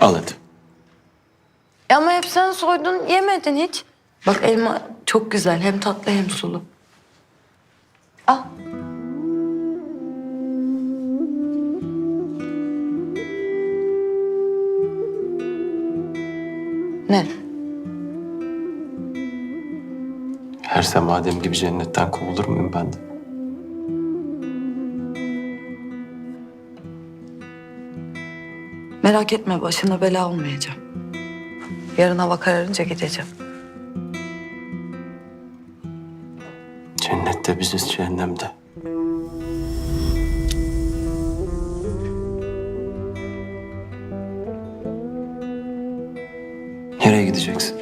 Al hadi. E ama hep sen soydun yemedin hiç. Bak elma çok güzel hem tatlı hem sulu. Al. Ne? Her semadem gibi cennetten kovulur muyum ben de? Merak etme başına bela olmayacağım. Yarın hava kararınca gideceğim. Cennette biziz cehennemde. Nereye gideceksin?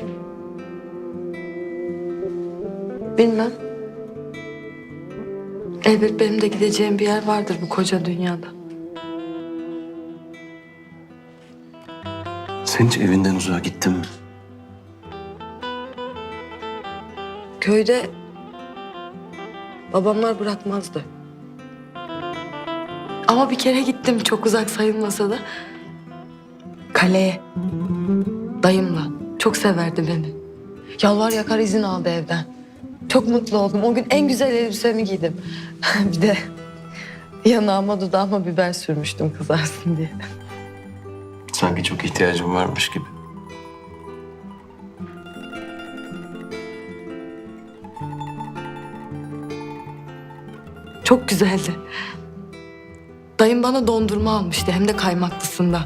Bilmem. Elbet benim de gideceğim bir yer vardır bu koca dünyada. Sen hiç evinden uzağa gittin mi? Köyde babamlar bırakmazdı. Ama bir kere gittim çok uzak sayılmasa da. Kaleye. Dayımla. Çok severdi beni. Yalvar yakar izin aldı evden. Çok mutlu oldum. O gün en güzel elbisemi giydim. bir de yanağıma dudağıma biber sürmüştüm kızarsın diye. Sanki çok ihtiyacım varmış gibi. Çok güzeldi. Dayım bana dondurma almıştı hem de kaymaklısından.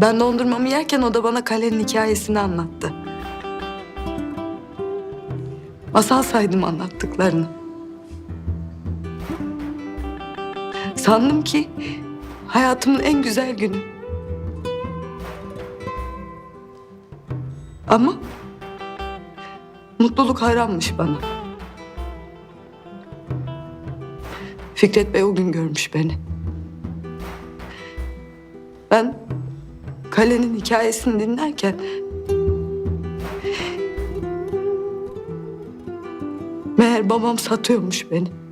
Ben dondurmamı yerken o da bana kalenin hikayesini anlattı. Masal saydım anlattıklarını. Sandım ki hayatımın en güzel günü. Ama mutluluk hayranmış bana. Fikret Bey o gün görmüş beni. Ben kalenin hikayesini dinlerken... Meğer babam satıyormuş beni.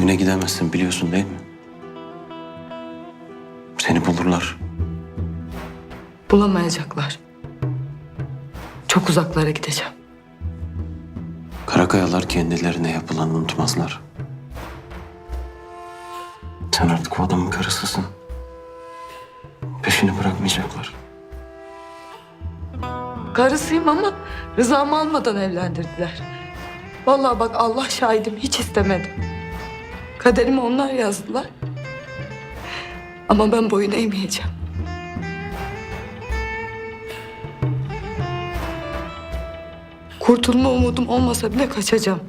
Evine gidemezsin biliyorsun değil mi? Seni bulurlar. Bulamayacaklar. Çok uzaklara gideceğim. Karakayalar kendilerine yapılanı unutmazlar. Sen artık o adamın karısısın. Peşini bırakmayacaklar. Karısıyım ama rızamı almadan evlendirdiler. Vallahi bak Allah şahidim hiç istemedim. Kaderimi onlar yazdılar. Ama ben boyun eğmeyeceğim. Kurtulma umudum olmasa bile kaçacağım.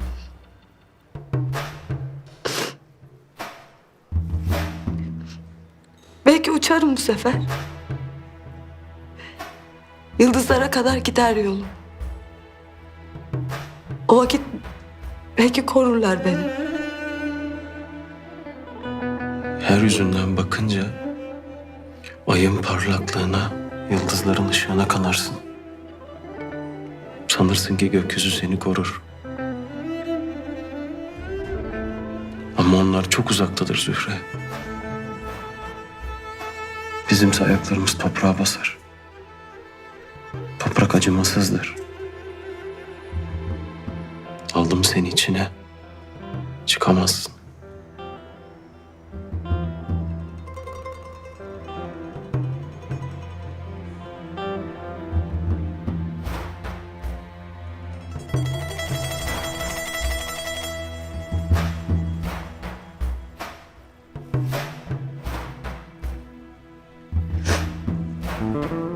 Belki uçarım bu sefer. Yıldızlara kadar gider yolum. O vakit belki korurlar beni. Yeryüzünden bakınca ayın parlaklığına, yıldızların ışığına kanarsın. Sanırsın ki gökyüzü seni korur. Ama onlar çok uzaktadır Zühre. Bizimse ayaklarımız toprağa basar. Toprak acımasızdır. Aldım seni içine. Çıkamazsın. Mm-hmm.